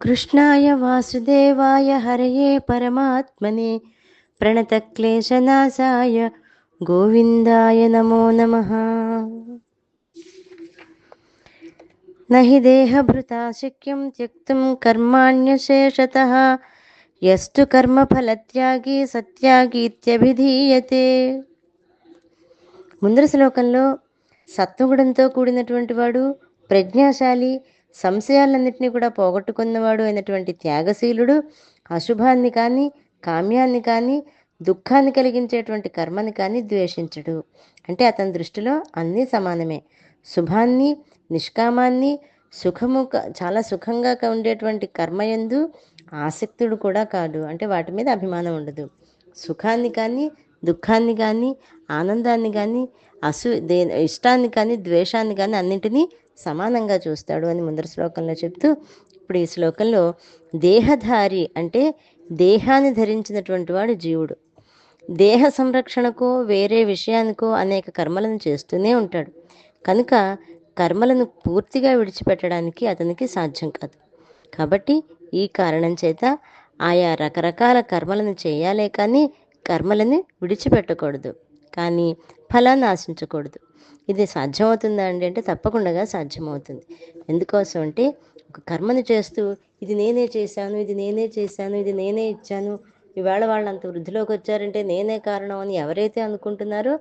కృష్ణాయ వాసుదేవాయ హరయే పరమాత్మనే. ప్రణతక్లేశనాశాయ గోవిందాయ నమో నమ. నహి దేహభృతా శక్యం త్యక్తుం కర్మాణ్యశేషత. యస్తు కర్మఫలత్యాగి సత్యాగీత్యభిధీయతే. ముందర శ్లోకంలో సత్వగుణంతో కూడినటువంటి వాడు ప్రజ్ఞాశాలి సంశయాలన్నింటినీ కూడా పోగొట్టుకున్నవాడు అయినటువంటి త్యాగశీలుడు అశుభాన్ని కానీ కామ్యాన్ని కానీ దుఃఖాన్ని కలిగించేటువంటి కర్మని కానీ ద్వేషించడు. అంటే అతని దృష్టిలో అన్నీ సమానమే. శుభాన్ని నిష్కామాన్ని సుఖము చాలా సుఖంగా ఉండేటువంటి కర్మయందు ఆసక్తుడు కూడా కాదు అంటే వాటి మీద అభిమానం ఉండదు. సుఖాన్ని కానీ దుఃఖాన్ని కానీ ఆనందాన్ని కానీ అసూ దే ఇష్టాన్ని కానీ ద్వేషాన్ని కానీ అన్నింటినీ సమానంగా చూస్తాడు అని ముందర శ్లోకంలో చెప్తూ ఇప్పుడు ఈ శ్లోకంలో దేహధారి అంటే దేహాన్ని ధరించినటువంటి వాడు జీవుడు. దేహ సంరక్షణకో వేరే విషయానికో అనేక కర్మలను చేస్తూనే ఉంటాడు. కనుక కర్మలను పూర్తిగా విడిచిపెట్టడానికి అతనికి సాధ్యం కాదు. కాబట్టి ఈ కారణం చేత ఆయా రకరకాల కర్మలను చేయాలే కానీ కర్మలని విడిచిపెట్టకూడదు కానీ ఫలాన్ని ఆశించకూడదు. ఇది సాధ్యమవుతుందా అండి అంటే తప్పకుండా సాధ్యమవుతుంది. ఎందుకోసం అంటే ఒక కర్మను చేస్తూ ఇది నేనే చేశాను ఇది నేనే చేశాను ఇది నేనే ఇచ్చాను ఇవాళ వాళ్ళు అంత వృద్ధిలోకి వచ్చారంటే నేనే కారణం అని ఎవరైతే అనుకుంటున్నారో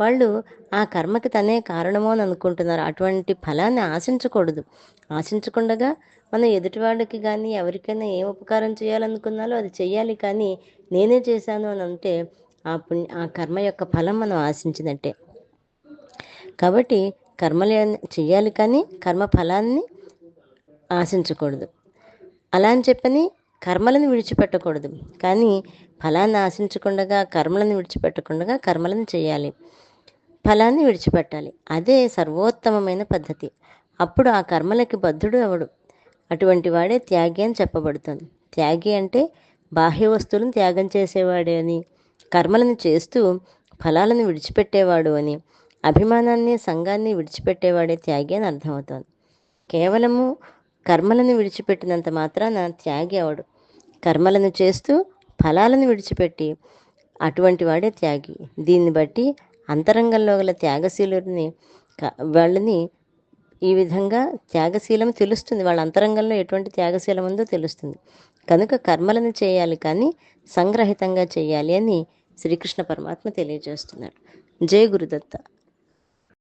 వాళ్ళు ఆ కర్మకి తనే కారణమో అని అనుకుంటున్నారు. అటువంటి ఫలాన్ని ఆశించకూడదు. ఆశించకుండగా మనం ఎదుటివాళ్ళకి కానీ ఎవరికైనా ఏం ఉపకారం చేయాలనుకున్నాలో అది చేయాలి కానీ నేనే చేశాను అని అంటే ఆ పుణ్య ఆ కర్మ యొక్క ఫలం మనం ఆశించినట్టే. కాబట్టి కర్మలు చేయాలి కానీ కర్మ ఫలాన్ని ఆశించకూడదు. అలా అని చెప్పని కర్మలను విడిచిపెట్టకూడదు. కానీ ఫలాన్ని ఆశించకుండా కర్మలను విడిచిపెట్టకుండా కర్మలను చేయాలి ఫలాన్ని విడిచిపెట్టాలి. అదే సర్వోత్తమమైన పద్ధతి. అప్పుడు ఆ కర్మలకి బద్ధుడు ఎవడు? అటువంటి వాడే త్యాగి అని చెప్పబడుతుంది. త్యాగి అంటే బాహ్య వస్తువులను త్యాగం చేసేవాడే అని కర్మలను చేస్తూ ఫలాలను విడిచిపెట్టేవాడు అని అభిమానాన్ని సంఘాన్ని విడిచిపెట్టేవాడే త్యాగి అని అర్థమవుతోంది. కేవలము కర్మలను విడిచిపెట్టినంత మాత్రాన త్యాగి అవడు కర్మలను చేస్తూ ఫలాలను విడిచిపెట్టి అటువంటి వాడే త్యాగి. దీన్ని బట్టి అంతరంగంలో గల త్యాగశీలుని వాళ్ళని ఈ విధంగా త్యాగశీలం తెలుస్తుంది. వాళ్ళ అంతరంగంలో ఎటువంటి త్యాగశీలం ఉందో తెలుస్తుంది. కనుక కర్మలను చేయాలి కానీ సంగ్రహితంగా చేయాలి అని శ్రీకృష్ణ పరమాత్మ తెలియజేస్తున్నాడు జయ గురుదత్త.